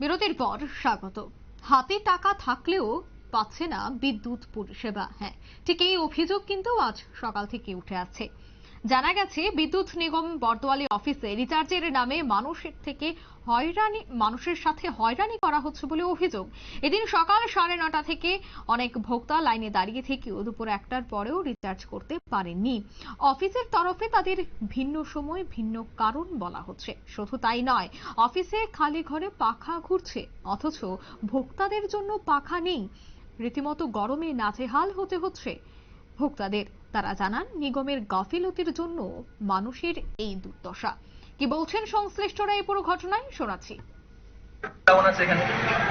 বিরতির পর স্বাগত। হাতে টাকা থাকলেও পাচ্ছে না বিদ্যুৎ পরিষেবা। হ্যাঁ ঠিক এই অভিযোগ কিন্তু আজ সকাল থেকে উঠে আছে। জানা গেছে, বিদ্যুৎ নিগম বর্তোয়ালি অফিসে রিচার্জের নামে মানুষের থেকে হয়রানি, মানুষের সাথে হয়রানি করা হচ্ছে বলে অভিযোগ। এদিন সকাল সাড়ে নটা থেকে অনেক ভোক্তা লাইনে দাঁড়িয়ে থেকেও দুপুর একটার পরেও রিচার্জ করতে পারেননি। অফিসের তরফে তাদের ভিন্ন সময়, ভিন্ন কারণ বলা হচ্ছে। শুধু তাই নয়, অফিসে খালি ঘরে পাখা ঘুরছে, অথচ ভোক্তাদের জন্য পাখা নেই। রীতিমতো গরমে নাজেহাল হতে হচ্ছে। ভোক্তাদের তারা জানান নিগমের গাফিলতির জন্য মানুষের এই দুর্দশা। কি বলছেন সংশ্লিষ্টরা এই পুরো ঘটনায়? শোনাচ্ছি। ডাউন এখানে?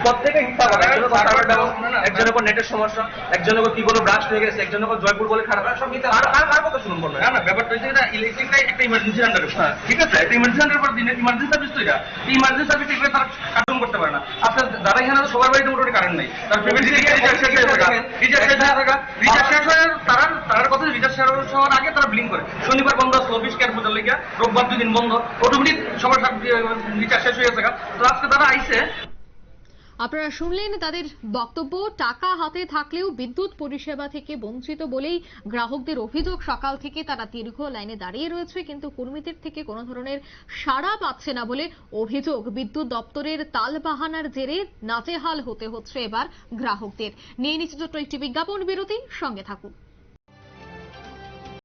প্রত্যেকে হিসাব হবে একজনের সার্ভার ডাউন একজনের উপর নেটের সমস্যা একজনের উপর কি বলে ব্রাশ হয়ে গেছে একজনের উপর জয়পুর বলে খারাপ। সব মিথ্যা। আর আর কার কথা শুনুন না না ব্যাপারটা হচ্ছে এটা ইলেকট্রিকটা একটা ইমার্জেন্সি আন্ডার। ঠিক আছে। একটা ইমার্জেন্সি আন্ডার পর দিনের ইমার্জেন্সি সার্ভিস তো এটা। এই ইমার্জেন্সি সার্ভিস এগুলো তারা কার্যক্রম করতে পারে না। আপনার যারা এখানে সবার বাড়িতে মোটামুটি কারেন্ট নেই। তার পেমেন্ট রিচার্জ শেষ থাকা রিচার্জ শেষ থাকা রিচার্জ শেষ হয়ে তার হওয়ার আগে তারা ব্লিং করে। শনিবার বন্ধ আসলো কেয়ার পূজার লেগে। রোববার দুই বন্ধ। অটোমেটিক সবার রিচার্জ শেষ হয়ে তো আজকে তারা আইসে আপনারা শুনলেন তাদের বক্তব্য, টাকা হাতে থাকলেও বিদ্যুৎ পরিষেবা থেকে বঞ্চিত বলেই গ্রাহকদের অভিযোগ। সকাল থেকে তারা দীর্ঘ লাইনে দাঁড়িয়ে রয়েছে, কিন্তু কর্মীদের থেকে কোনো ধরনের সাড়া পাচ্ছে না বলে অভিযোগ। বিদ্যুৎ দপ্তরের তালবাহানার জেরে নাজেহাল হতে হচ্ছে এবার গ্রাহকদের। নিয়ে নিচ্ছে ছোট্ট একটি বিজ্ঞাপন, বিরতি, সঙ্গে থাকুন।